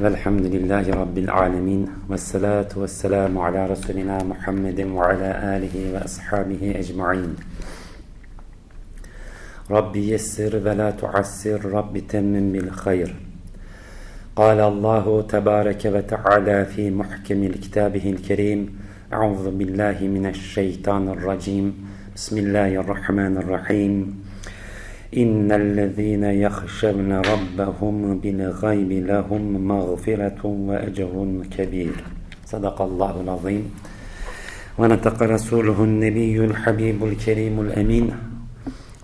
Velhamdülillahi Rabbil alemin. Ve salatu ve selamu ala Resulina Muhammedin ve ala alihi ve ashabihi ecma'in. Rabbi yessir ve la tuassir. Rabbi temmin bil hayr. قال الله تبارك وتعالى في محكم كتابه الكريم أعوذ بالله من الشيطان الرجيم بسم الله الرحمن الرحيم إن الذين يخشون ربهم بالغيب لهم مغفرة وأجر كبير. صدق الله العظيم. ونطق رسوله النبي الحبيب الكريم الأمين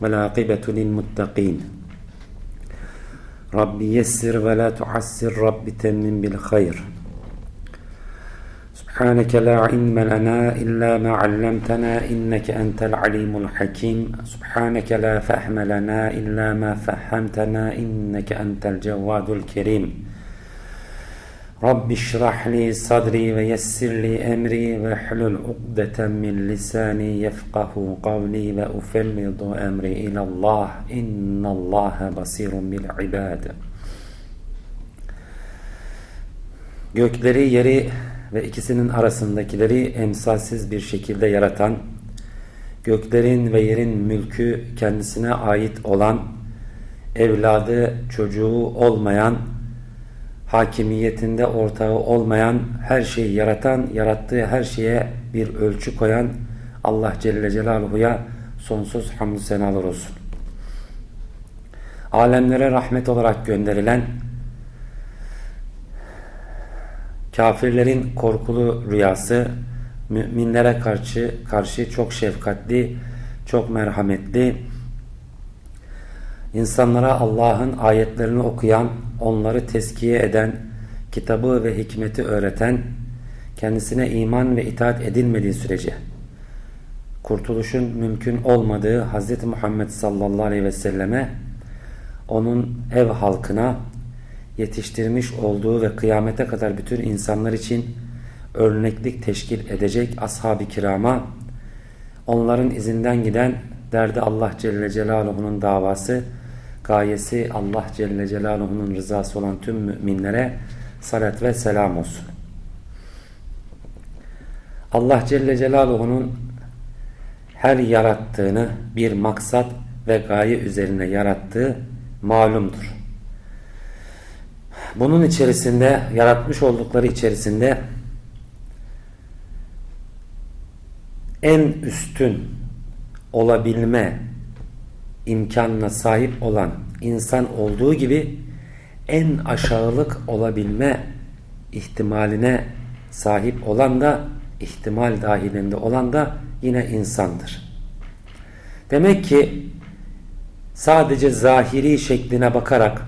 والعاقبة للمتقين. رب يسر ولا تعسر رب تمم بالخير. سبحانك لا علم لنا إلا ما علمتنا إنك أنت العليم الحكيم. سبحانك لا فهم لنا إلا ما فهمتنا إنك أنت الجواد الكريم. رب اشرح لي صدري ويسر لي أمري واحلل عقدة من لساني يفقه قولي وأفرض أمري إلى الله. إن الله بصير بالعباد. Gökleri, yeri ve ikisinin arasındakileri emsalsiz bir şekilde yaratan, göklerin ve yerin mülkü kendisine ait olan, evladı, çocuğu olmayan, hakimiyetinde ortağı olmayan, her şeyi yaratan, yarattığı her şeye bir ölçü koyan Allah Celle Celaluhu'ya sonsuz hamdü senalar olsun. Alemlere rahmet olarak gönderilen, kafirlerin korkulu rüyası, müminlere karşı karşı çok şefkatli, çok merhametli, insanlara Allah'ın ayetlerini okuyan, onları teskiye eden, kitabı ve hikmeti öğreten, kendisine iman ve itaat edilmediği sürece kurtuluşun mümkün olmadığı Hz. Muhammed sallallahu aleyhi ve selleme onun ev halkına yetiştirmiş olduğu ve kıyamete kadar bütün insanlar için örneklik teşkil edecek ashab-ı kirama onların izinden giden derdi Allah Celle Celaluhu'nun davası gayesi Allah Celle Celaluhu'nun rızası olan tüm müminlere salat ve selam olsun. Allah Celle Celaluhu'nun her yarattığını bir maksat ve gaye üzerine yarattığı malumdur. Bunun içerisinde yaratmış oldukları içerisinde en üstün olabilme imkanına sahip olan insan olduğu gibi en aşağılık olabilme ihtimaline sahip olan da ihtimal dahilinde olan da yine insandır. Demek ki sadece zahiri şekline bakarak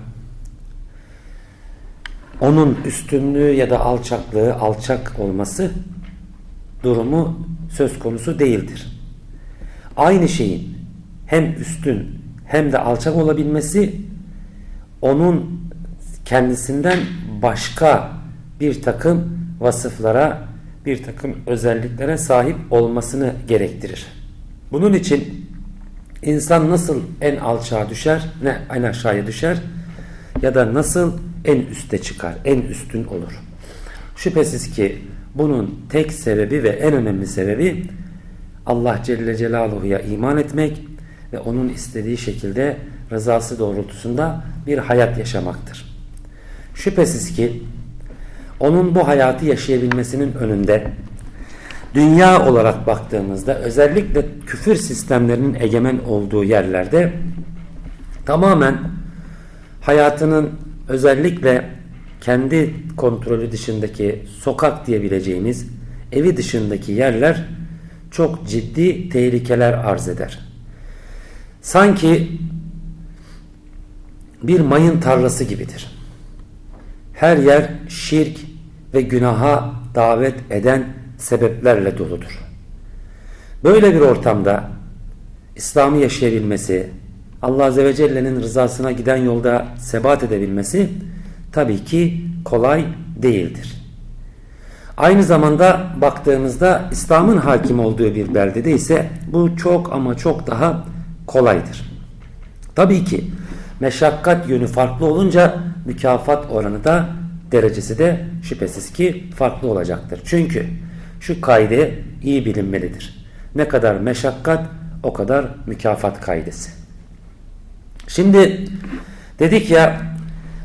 onun üstünlüğü ya da alçaklığı, alçak olması durumu söz konusu değildir. Aynı şeyin hem üstün hem de alçak olabilmesi onun kendisinden başka bir takım vasıflara, bir takım özelliklere sahip olmasını gerektirir. Bunun için insan nasıl en alçağa düşer, ne en aşağıya düşer ya da nasıl en üste çıkar, en üstün olur. Şüphesiz ki bunun tek sebebi ve en önemli sebebi Allah Celle Celaluhu'ya iman etmek ve onun istediği şekilde rızası doğrultusunda bir hayat yaşamaktır. Şüphesiz ki onun bu hayatı yaşayabilmesinin önünde dünya olarak baktığımızda özellikle küfür sistemlerinin egemen olduğu yerlerde tamamen hayatının özellikle kendi kontrolü dışındaki sokak diyebileceğimiz evi dışındaki yerler çok ciddi tehlikeler arz eder. Sanki bir mayın tarlası gibidir. Her yer şirk ve günaha davet eden sebeplerle doludur. Böyle bir ortamda İslam'ı yaşayabilmesi, Allah Azze ve Celle'nin rızasına giden yolda sebat edebilmesi tabii ki kolay değildir. Aynı zamanda baktığımızda İslam'ın hakim olduğu bir beldede ise bu çok ama çok daha kolaydır. Tabii ki meşakkat yönü farklı olunca mükafat oranı da derecesi de şüphesiz ki farklı olacaktır. Çünkü şu kaide iyi bilinmelidir. Ne kadar meşakkat o kadar mükafat kaidesi. Şimdi dedik ya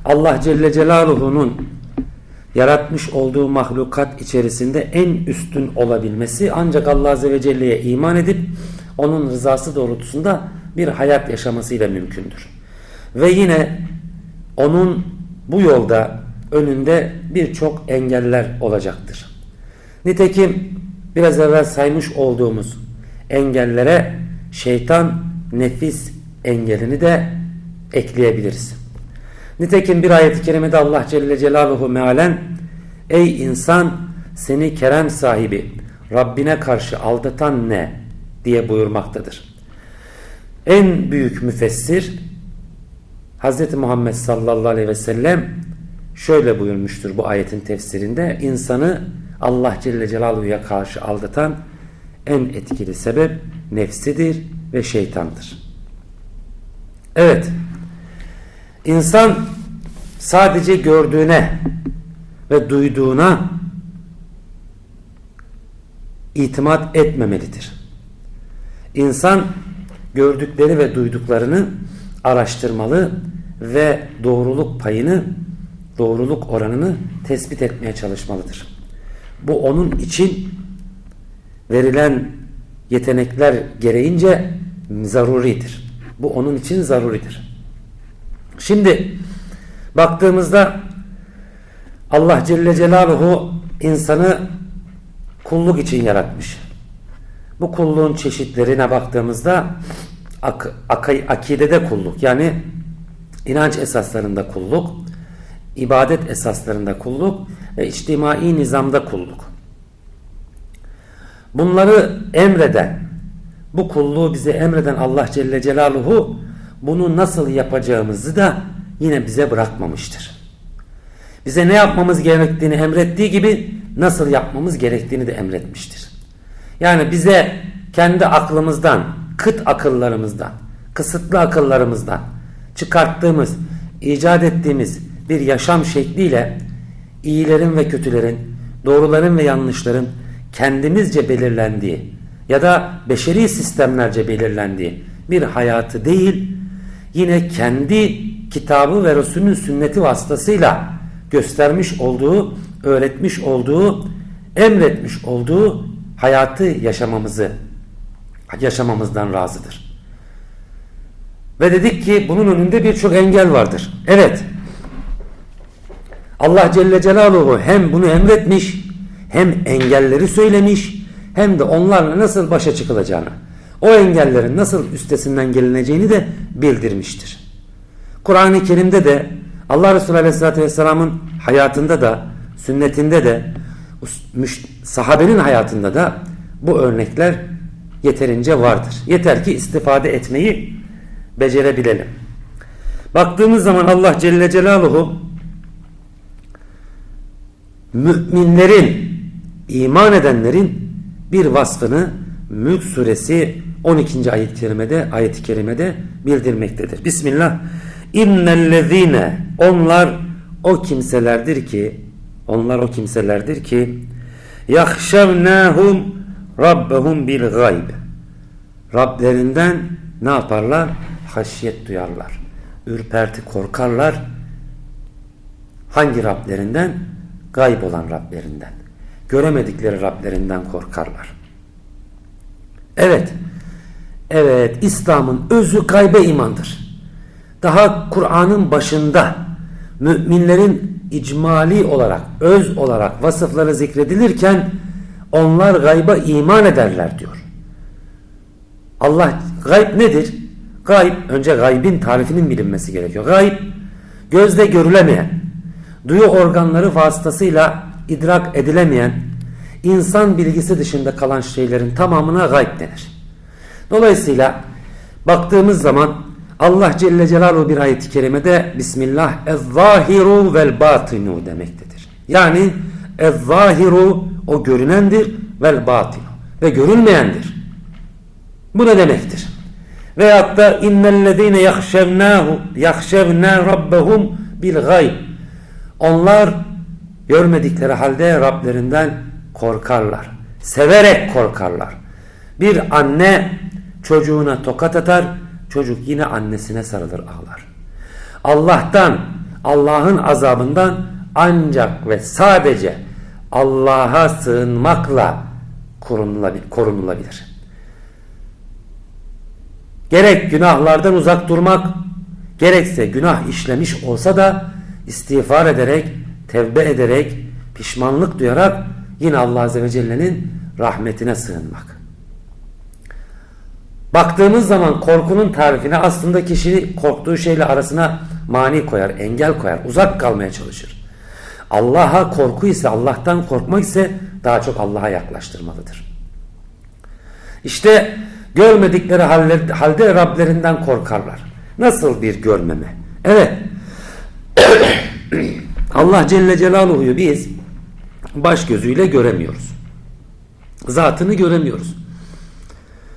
Allah Celle Celaluhu'nun yaratmış olduğu mahlukat içerisinde en üstün olabilmesi ancak Allah Azze ve Celle'ye iman edip onun rızası doğrultusunda bir hayat yaşamasıyla mümkündür. Ve yine onun bu yolda önünde birçok engeller olacaktır. Nitekim biraz evvel saymış olduğumuz engellere şeytan nefis engelini de ekleyebiliriz. Nitekim bir ayet-i kerimede Allah Celle Celaluhu mealen Ey insan seni kerem sahibi Rabbine karşı aldatan ne diye buyurmaktadır. En büyük müfessir Hz. Muhammed sallallahu aleyhi ve sellem şöyle buyurmuştur bu ayetin tefsirinde insanı Allah Celle Celaluhu'ya karşı aldatan en etkili sebep nefsidir ve şeytandır. Evet. İnsan sadece gördüğüne ve duyduğuna itimat etmemelidir. İnsan gördükleri ve duyduklarını araştırmalı ve doğruluk payını, doğruluk oranını tespit etmeye çalışmalıdır. Bu onun için verilen yetenekler gereğince zaruridir. Bu onun için zaruridir. Şimdi baktığımızda Allah Celle Celaluhu insanı kulluk için yaratmış. Bu kulluğun çeşitlerine baktığımızda ak ak akidede kulluk yani inanç esaslarında kulluk, ibadet esaslarında kulluk ve içtimai nizamda kulluk. Bunları emreden, bu kulluğu bize emreden Allah Celle Celaluhu bunu nasıl yapacağımızı da yine bize bırakmamıştır. Bize ne yapmamız gerektiğini emrettiği gibi nasıl yapmamız gerektiğini de emretmiştir. Yani bize kendi aklımızdan, kıt akıllarımızdan, kısıtlı akıllarımızdan çıkarttığımız, icat ettiğimiz bir yaşam şekliyle iyilerin ve kötülerin, doğruların ve yanlışların kendimizce belirlendiği ya da beşeri sistemlerce belirlendiği bir hayatı değil, yine kendi kitabı ve Resulünün sünneti vasıtasıyla göstermiş olduğu, öğretmiş olduğu, emretmiş olduğu hayatı yaşamamızı yaşamamızdan razıdır. Ve dedik ki bunun önünde birçok engel vardır. Evet. Allah Celle Celaluhu hem bunu emretmiş, hem engelleri söylemiş, hem de onlarla nasıl başa çıkılacağını, o engellerin nasıl üstesinden gelineceğini de bildirmiştir. Kur'an-ı Kerim'de de Allah Resulü Aleyhisselatü Vesselam'ın hayatında da, sünnetinde de, sahabenin hayatında da bu örnekler yeterince vardır. Yeter ki istifade etmeyi becerebilelim. Baktığımız zaman Allah Celle Celaluhu müminlerin, iman edenlerin bir vasfını Mülk suresi 12. ayet-i kerimede, ayet-i kerimede bildirmektedir. Bismillah. İnnellezine onlar o kimselerdir ki onlar o kimselerdir ki yahşevnâhum rabbehum bil gayb Rablerinden ne yaparlar? Haşyet duyarlar. Ürperti korkarlar. Hangi Rablerinden? Gayb olan Rablerinden. Göremedikleri Rablerinden korkarlar. Evet. Evet. İslam'ın özü gaybe imandır. Daha Kur'an'ın başında müminlerin icmali olarak, öz olarak vasıfları zikredilirken onlar gayba iman ederler diyor. Allah gayb nedir? Gayb önce gaybin tarifinin bilinmesi gerekiyor. Gayb gözle görülemeyen, duyu organları vasıtasıyla idrak edilemeyen, insan bilgisi dışında kalan şeylerin tamamına gayb denir. Dolayısıyla baktığımız zaman Allah Celle Celaluhu bir ayet-i kerimede Bismillah ez-zahiru vel batinu demektedir. Yani ez-zahiru o görünendir vel batinu ve görünmeyendir. Bu ne demektir? Veyahut da innellezine yahşevnahu yahşevna rabbehum bil gayb. Onlar Görmedikleri halde Rablerinden korkarlar. Severek korkarlar. Bir anne çocuğuna tokat atar, çocuk yine annesine sarılır ağlar. Allah'tan, Allah'ın azabından ancak ve sadece Allah'a sığınmakla korunulabilir. Gerek günahlardan uzak durmak, gerekse günah işlemiş olsa da istiğfar ederek, tevbe ederek, pişmanlık duyarak yine Allah Azze ve Celle'nin rahmetine sığınmak. Baktığımız zaman korkunun tarifine aslında kişi korktuğu şeyle arasına mani koyar, engel koyar, uzak kalmaya çalışır. Allah'a korku ise, Allah'tan korkmak ise daha çok Allah'a yaklaştırmalıdır. İşte görmedikleri halde, halde Rablerinden korkarlar. Nasıl bir görmeme? Evet. Allah Celle Celaluhu'yu biz baş gözüyle göremiyoruz. Zatını göremiyoruz.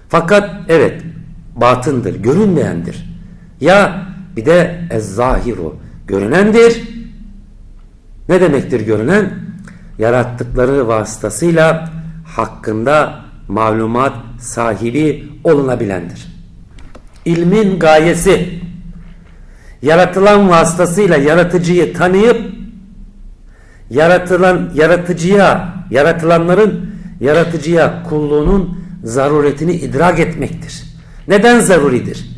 Fakat evet batındır, görünmeyendir. Ya bir de ez-zahiru görünendir. Ne demektir görünen? Yarattıkları vasıtasıyla hakkında malumat sahibi olunabilendir. İlmin gayesi yaratılan vasıtasıyla yaratıcıyı tanıyıp yaratılan yaratıcıya yaratılanların yaratıcıya kulluğunun zaruretini idrak etmektir. Neden zaruridir?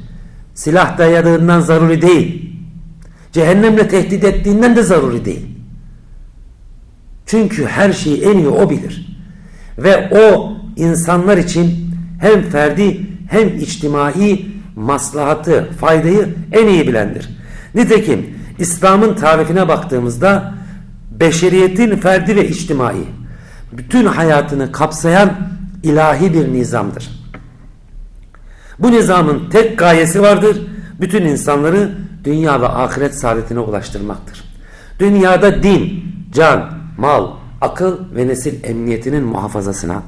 Silah dayadığından zaruri değil. Cehennemle tehdit ettiğinden de zaruri değil. Çünkü her şeyi en iyi o bilir. Ve o insanlar için hem ferdi hem içtimai maslahatı, faydayı en iyi bilendir. Nitekim İslam'ın tarifine baktığımızda beşeriyetin ferdi ve içtimai bütün hayatını kapsayan ilahi bir nizamdır. Bu nizamın tek gayesi vardır. Bütün insanları dünya ve ahiret saadetine ulaştırmaktır. Dünyada din, can, mal, akıl ve nesil emniyetinin muhafazasına,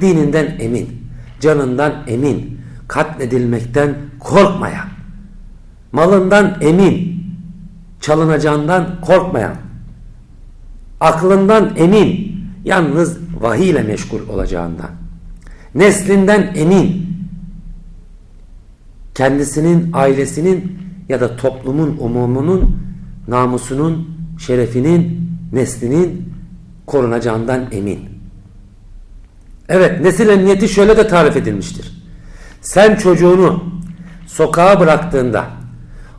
dininden emin, canından emin, katledilmekten korkmayan, malından emin, çalınacağından korkmayan, aklından emin, yalnız vahiy ile meşgul olacağından, neslinden emin, kendisinin, ailesinin ya da toplumun umumunun namusunun, şerefinin, neslinin korunacağından emin. Evet, nesil emniyeti şöyle de tarif edilmiştir. Sen çocuğunu sokağa bıraktığında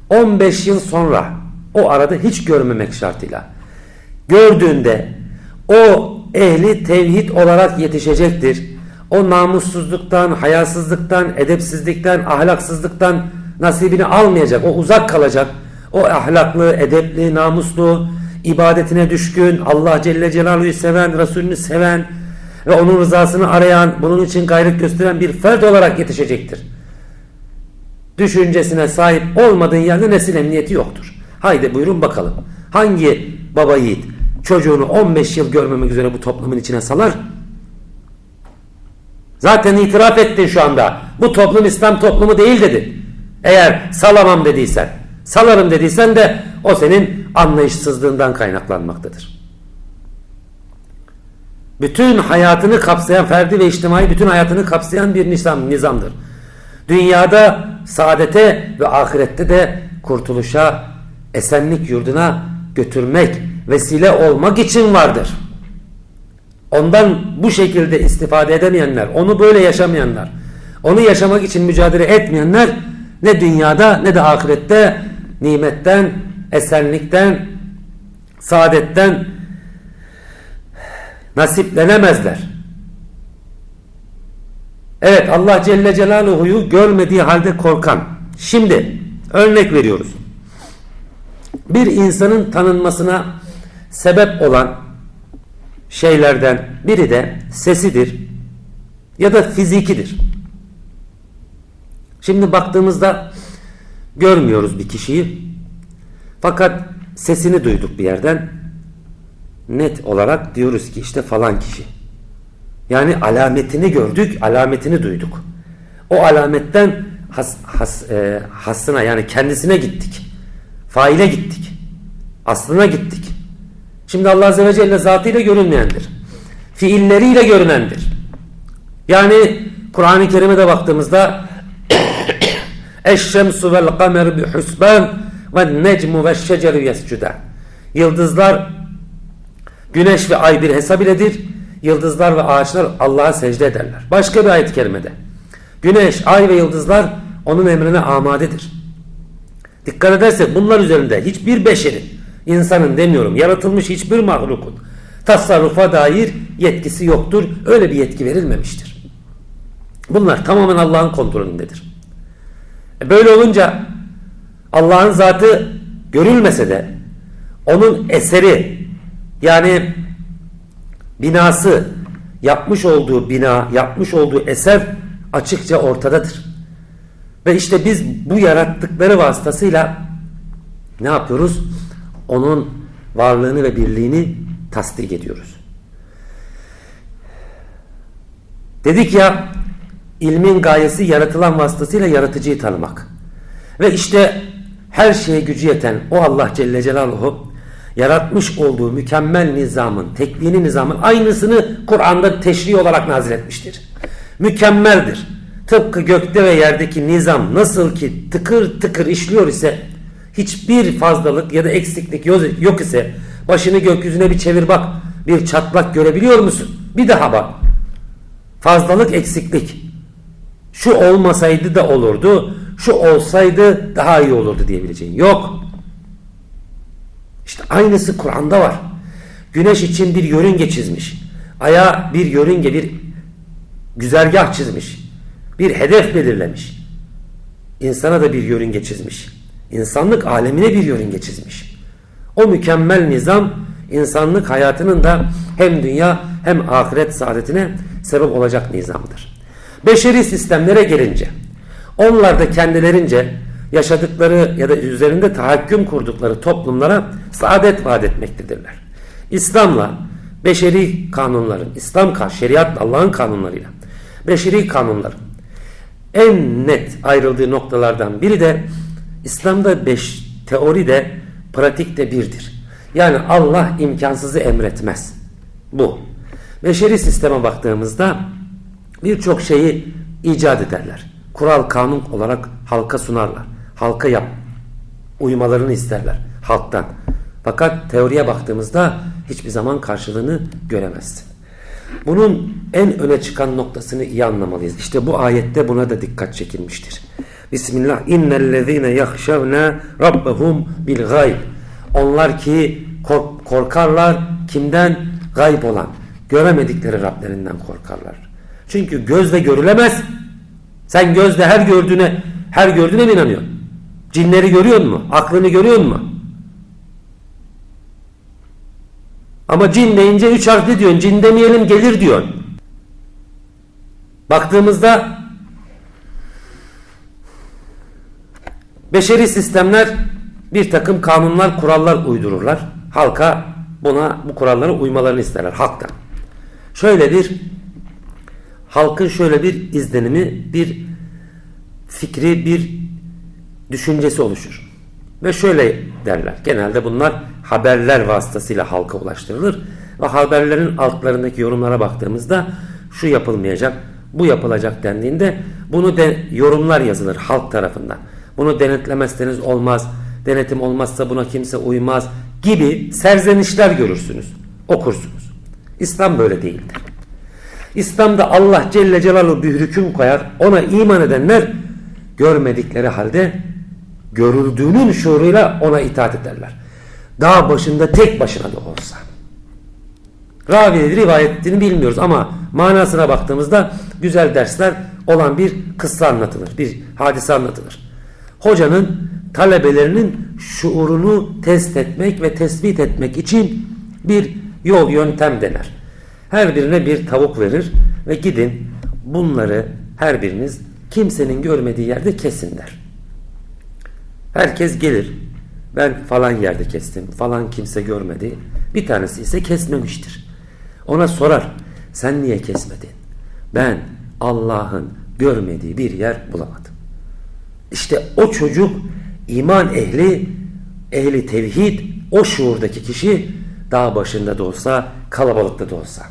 15 yıl sonra o arada hiç görmemek şartıyla gördüğünde o ehli tevhid olarak yetişecektir. O namussuzluktan, hayasızlıktan, edepsizlikten, ahlaksızlıktan nasibini almayacak. O uzak kalacak. O ahlaklı, edepli, namuslu, ibadetine düşkün, Allah Celle Celaluhu'yu seven, Resulünü seven ve onun rızasını arayan, bunun için gayret gösteren bir fert olarak yetişecektir. Düşüncesine sahip olmadığın yerde nesil emniyeti yoktur. Haydi buyurun bakalım. Hangi baba yiğit çocuğunu 15 yıl görmemek üzere bu toplumun içine salar? Zaten itiraf ettin şu anda. Bu toplum İslam toplumu değil dedin. Eğer salamam dediysen, salarım dediysen de o senin anlayışsızlığından kaynaklanmaktadır. Bütün hayatını kapsayan, ferdi ve içtimai bütün hayatını kapsayan bir nizam, nizamdır. Dünyada saadete ve ahirette de kurtuluşa, esenlik yurduna götürmek, vesile olmak için vardır. Ondan bu şekilde istifade edemeyenler, onu böyle yaşamayanlar, onu yaşamak için mücadele etmeyenler ne dünyada ne de ahirette nimetten, esenlikten, saadetten nasiplenemezler. Evet Allah Celle Celaluhu'yu görmediği halde korkan. Şimdi örnek veriyoruz. Bir insanın tanınmasına sebep olan şeylerden biri de sesidir ya da fizikidir. Şimdi baktığımızda görmüyoruz bir kişiyi fakat sesini duyduk bir yerden net olarak diyoruz ki işte falan kişi. Yani alametini gördük, alametini duyduk. O alametten has, has, e, hasına yani kendisine gittik. Faile gittik. Aslına gittik. Şimdi Allah Azze ve Celle zatıyla görünmeyendir. Fiilleriyle görünendir. Yani Kur'an-ı Kerim'e de baktığımızda Eşşemsu vel kamer bi husban ve necmu ve şeceru yescudan. Yıldızlar, güneş ve ay bir hesap iledir. Yıldızlar ve ağaçlar Allah'a secde ederler. Başka bir ayet-i kerimede. Güneş, ay ve yıldızlar onun emrine amadedir. Dikkat edersek bunlar üzerinde hiçbir beşerin, insanın demiyorum, yaratılmış hiçbir mahlukun tasarrufa dair yetkisi yoktur. Öyle bir yetki verilmemiştir. Bunlar tamamen Allah'ın kontrolündedir. E böyle olunca Allah'ın zatı görülmese de onun eseri yani binası yapmış olduğu bina, yapmış olduğu eser açıkça ortadadır. Ve işte biz bu yarattıkları vasıtasıyla ne yapıyoruz? Onun varlığını ve birliğini tasdik ediyoruz. Dedik ya ilmin gayesi yaratılan vasıtasıyla yaratıcıyı tanımak. Ve işte her şeye gücü yeten o Allah Celle Celaluhu yaratmış olduğu mükemmel nizamın, tekvini nizamın aynısını Kur'an'da teşri olarak nazil etmiştir. Mükemmeldir. Tıpkı gökte ve yerdeki nizam nasıl ki tıkır tıkır işliyor ise hiçbir fazlalık ya da eksiklik yok ise başını gökyüzüne bir çevir bak bir çatlak görebiliyor musun? Bir daha bak. Fazlalık eksiklik. Şu olmasaydı da olurdu. Şu olsaydı daha iyi olurdu diyebileceğin. Yok. İşte aynısı Kur'an'da var. Güneş için bir yörünge çizmiş. Aya bir yörünge, bir güzergah çizmiş. Bir hedef belirlemiş. İnsana da bir yörünge çizmiş. İnsanlık alemine bir yörünge çizmiş. O mükemmel nizam insanlık hayatının da hem dünya hem ahiret saadetine sebep olacak nizamdır. Beşeri sistemlere gelince onlar da kendilerince yaşadıkları ya da üzerinde tahakküm kurdukları toplumlara saadet vaat etmektedirler. İslam'la beşeri kanunların, İslam şeriat Allah'ın kanunlarıyla beşeri kanunların en net ayrıldığı noktalardan biri de İslam'da beş teori de pratik de birdir. Yani Allah imkansızı emretmez. Bu. Beşeri sisteme baktığımızda birçok şeyi icat ederler. Kural kanun olarak halka sunarlar. Halka yap. Uymalarını isterler halktan. Fakat teoriye baktığımızda hiçbir zaman karşılığını göremezsin. Bunun en öne çıkan noktasını iyi anlamalıyız. İşte bu ayette buna da dikkat çekilmiştir. Bismillah innellezine yahşavna rabbahum bil gayb. Onlar ki kork korkarlar kimden? Gayb olan. Göremedikleri Rablerinden korkarlar. Çünkü gözle görülemez. Sen gözle her gördüğüne her gördüğüne mi inanıyorsun? Cinleri görüyor mu? Aklını görüyor mu? Ama cin deyince üç harfli diyorsun. Cin demeyelim gelir diyorsun. Baktığımızda beşeri sistemler bir takım kanunlar, kurallar uydururlar. Halka buna bu kurallara uymalarını isterler halktan. Şöyle bir halkın şöyle bir izlenimi, bir fikri, bir düşüncesi oluşur. Ve şöyle derler. Genelde bunlar haberler vasıtasıyla halka ulaştırılır. Ve haberlerin altlarındaki yorumlara baktığımızda şu yapılmayacak, bu yapılacak dendiğinde bunu de yorumlar yazılır halk tarafından. Bunu denetlemezseniz olmaz, denetim olmazsa buna kimse uymaz gibi serzenişler görürsünüz, okursunuz. İslam böyle değildir. İslam'da Allah Celle Celaluhu bir hüküm koyar. Ona iman edenler görmedikleri halde görüldüğünün şuuruyla ona itaat ederler. Dağ başında tek başına da olsa. Ravi rivayetini bilmiyoruz ama manasına baktığımızda güzel dersler olan bir kıssa anlatılır. Bir hadise anlatılır. Hocanın talebelerinin şuurunu test etmek ve tespit etmek için bir yol yöntem dener. Her birine bir tavuk verir ve gidin bunları her biriniz kimsenin görmediği yerde kesin der. Herkes gelir. Ben falan yerde kestim. Falan kimse görmedi. Bir tanesi ise kesmemiştir. Ona sorar. Sen niye kesmedin? Ben Allah'ın görmediği bir yer bulamadım. İşte o çocuk iman ehli, ehli tevhid, o şuurdaki kişi dağ başında da olsa, kalabalıkta da olsa.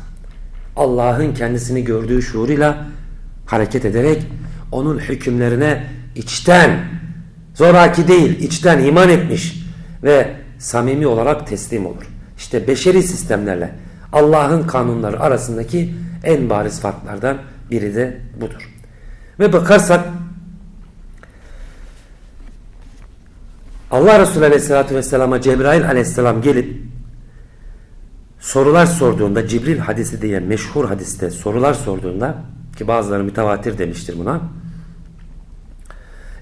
Allah'ın kendisini gördüğü şuuruyla hareket ederek onun hükümlerine içten, zoraki değil, içten iman etmiş ve samimi olarak teslim olur. İşte beşeri sistemlerle Allah'ın kanunları arasındaki en bariz farklardan biri de budur. Ve bakarsak Allah Resulü Aleyhisselatü Vesselam'a Cebrail Aleyhisselam gelip sorular sorduğunda Cibril hadisi diye meşhur hadiste sorular sorduğunda ki bazıları mütevatir demiştir buna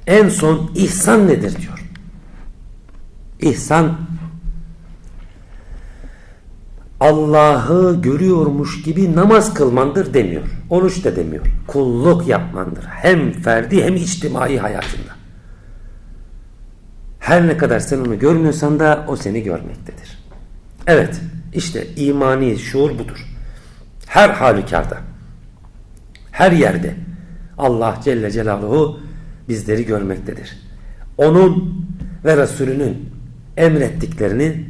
en son ihsan nedir diyor. İhsan Allah'ı görüyormuş gibi namaz kılmandır demiyor. Oruç da demiyor. Kulluk yapmandır. Hem ferdi hem içtimai hayatında. Her ne kadar sen onu görmüyorsan da o seni görmektedir. Evet işte imani şuur budur. Her halükarda her yerde Allah Celle Celaluhu bizleri görmektedir. Onun ve Resulünün emrettiklerini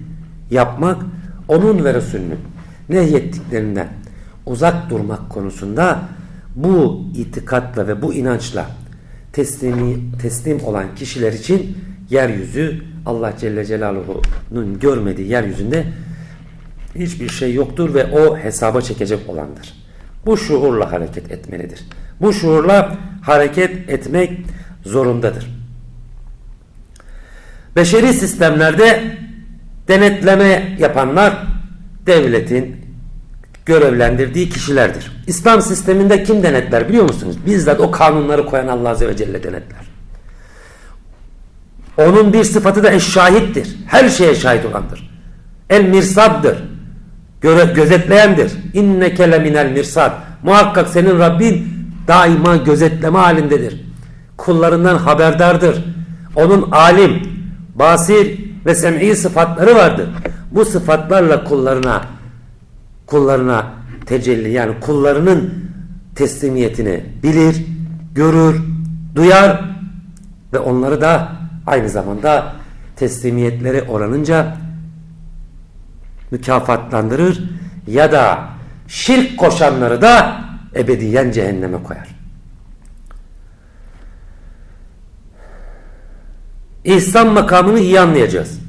yapmak, onun ve Resulünün nehyettiklerinden uzak durmak konusunda bu itikatla ve bu inançla teslimi, teslim olan kişiler için yeryüzü Allah Celle Celaluhu'nun görmediği yeryüzünde hiçbir şey yoktur ve o hesaba çekecek olandır. Bu şuurla hareket etmelidir. Bu şuurla hareket etmek zorundadır. Beşeri sistemlerde denetleme yapanlar devletin görevlendirdiği kişilerdir. İslam sisteminde kim denetler biliyor musunuz? Bizzat o kanunları koyan Allah Azze ve Celle denetler. Onun bir sıfatı da eşşahittir. Her şeye şahit olandır. El mirsaddır. Göre, gözetleyendir. İnneke leminel mirsad. Muhakkak senin Rabbin daima gözetleme halindedir. Kullarından haberdardır. Onun alim, basir ve sem'i sıfatları vardır. Bu sıfatlarla kullarına kullarına tecelli yani kullarının teslimiyetini bilir, görür, duyar ve onları da aynı zamanda teslimiyetleri oranınca mükafatlandırır ya da şirk koşanları da ebediyen cehenneme koyar. İhsan makamını iyi anlayacağız.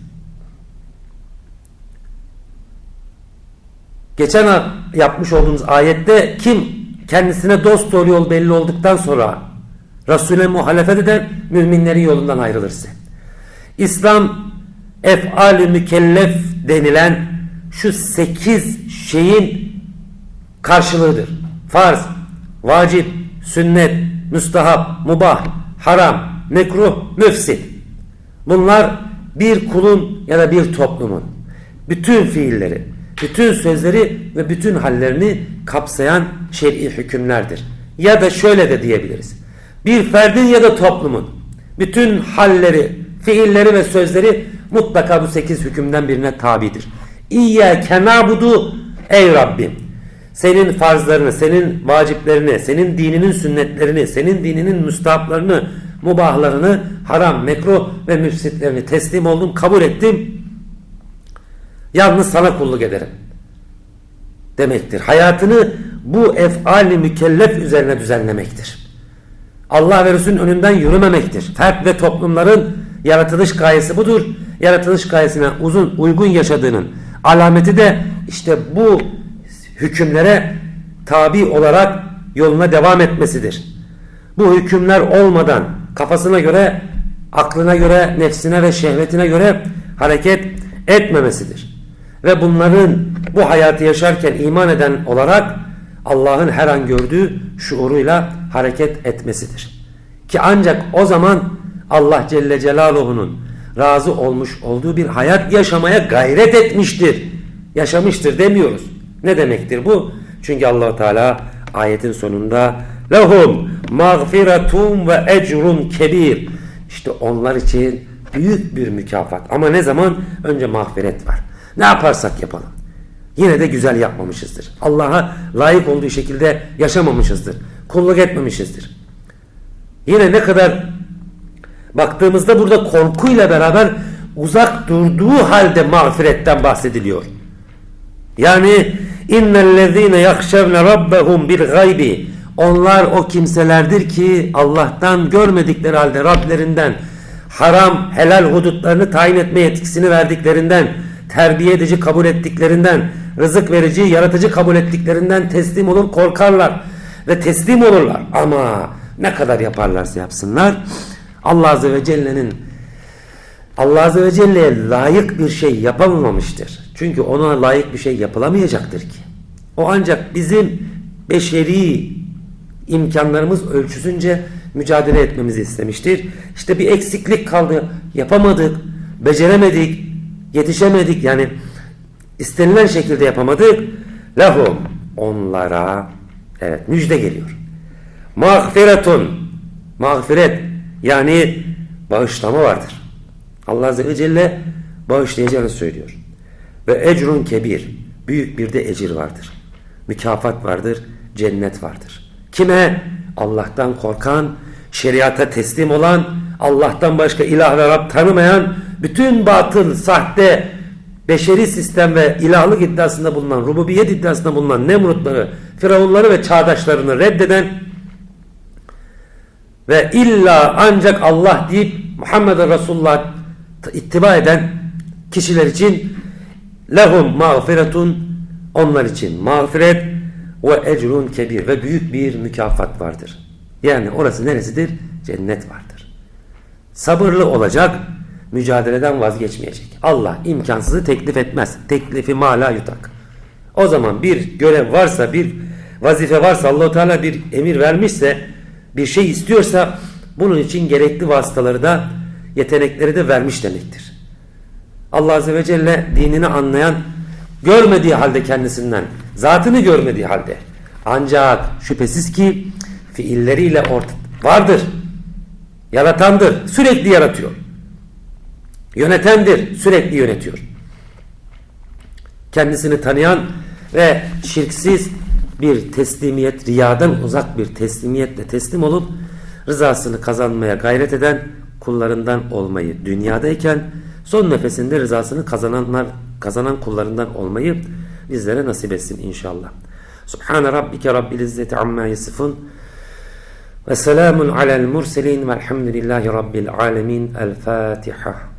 Geçen yapmış olduğumuz ayette kim kendisine dost doğru yol belli olduktan sonra Resul'e muhalefet eden müminlerin yolundan ayrılırsa. İslam ef'al-i mükellef denilen şu sekiz şeyin karşılığıdır. Farz, vacip, sünnet, müstahap, mubah, haram, mekruh, müfsit. Bunlar bir kulun ya da bir toplumun bütün fiilleri, bütün sözleri ve bütün hallerini kapsayan şer'i hükümlerdir. Ya da şöyle de diyebiliriz. Bir ferdin ya da toplumun bütün halleri, fiilleri ve sözleri mutlaka bu sekiz hükümden birine tabidir. İyyâke nâbudu ey Rabbim. Senin farzlarını, senin vaciplerini, senin dininin sünnetlerini, senin dininin müstahaplarını, mubahlarını, haram, mekruh ve müfsitlerini teslim oldum, kabul ettim. Yalnız sana kulluk ederim. Demektir. Hayatını bu efali mükellef üzerine düzenlemektir. Allah ve Resulün önünden yürümemektir. Fert ve toplumların yaratılış gayesi budur. Yaratılış gayesine uzun uygun yaşadığının alameti de işte bu hükümlere tabi olarak yoluna devam etmesidir. Bu hükümler olmadan kafasına göre, aklına göre, nefsine ve şehvetine göre hareket etmemesidir. Ve bunların bu hayatı yaşarken iman eden olarak Allah'ın her an gördüğü şuuruyla hareket etmesidir. Ki ancak o zaman Allah Celle Celaluhu'nun razı olmuş olduğu bir hayat yaşamaya gayret etmiştir. Yaşamıştır demiyoruz. Ne demektir bu? Çünkü allah Teala ayetin sonunda lehum mağfiretun ve ecrun kebir işte onlar için büyük bir mükafat. Ama ne zaman? Önce mağfiret var. Ne yaparsak yapalım. Yine de güzel yapmamışızdır. Allah'a layık olduğu şekilde yaşamamışızdır. Kulluk etmemişizdir. Yine ne kadar baktığımızda burada korkuyla beraber uzak durduğu halde mağfiretten bahsediliyor. Yani innellezine yahşevne rabbehum bil gaybi onlar o kimselerdir ki Allah'tan görmedikleri halde Rablerinden haram helal hudutlarını tayin etme yetkisini verdiklerinden terbiye edici kabul ettiklerinden rızık verici yaratıcı kabul ettiklerinden teslim olun korkarlar ve teslim olurlar ama ne kadar yaparlarsa yapsınlar Allah Azze ve Celle'nin Allah Azze ve Celle'ye layık bir şey yapamamıştır. Çünkü ona layık bir şey yapılamayacaktır ki. O ancak bizim beşeri imkanlarımız ölçüsünce mücadele etmemizi istemiştir. İşte bir eksiklik kaldı. Yapamadık, beceremedik, yetişemedik. Yani istenilen şekilde yapamadık. Lahum onlara evet müjde geliyor. Mağfiretun mağfiret yani bağışlama vardır. Allah Azze ve Celle bağışlayacağını söylüyor. Ve ecrun kebir. Büyük bir de ecir vardır. Mükafat vardır. Cennet vardır. Kime? Allah'tan korkan, şeriata teslim olan, Allah'tan başka ilah ve Rab tanımayan, bütün batıl, sahte, beşeri sistem ve ilahlık iddiasında bulunan, rububiyet iddiasında bulunan Nemrutları, Firavunları ve çağdaşlarını reddeden ve illa ancak Allah deyip Muhammed Resulullah ittiba eden kişiler için lehum mağfiretun onlar için mağfiret ve ecrun kebir ve büyük bir mükafat vardır. Yani orası neresidir? Cennet vardır. Sabırlı olacak, mücadeleden vazgeçmeyecek. Allah imkansızı teklif etmez. Teklifi mala yutak. O zaman bir görev varsa, bir vazife varsa, Allahu Teala bir emir vermişse, bir şey istiyorsa bunun için gerekli vasıtaları da yetenekleri de vermiş demektir. Allah Azze ve Celle dinini anlayan görmediği halde kendisinden zatını görmediği halde ancak şüphesiz ki fiilleriyle ort vardır. Yaratandır. Sürekli yaratıyor. Yönetendir. Sürekli yönetiyor. Kendisini tanıyan ve şirksiz bir teslimiyet, riyadan uzak bir teslimiyetle teslim olup rızasını kazanmaya gayret eden kullarından olmayı dünyadayken son nefesinde rızasını kazananlar kazanan kullarından olmayı bizlere nasip etsin inşallah. Subhane rabbike rabbil izzeti amma yasifun ve selamun alel murselin velhamdülillahi rabbil alemin. El Fatiha.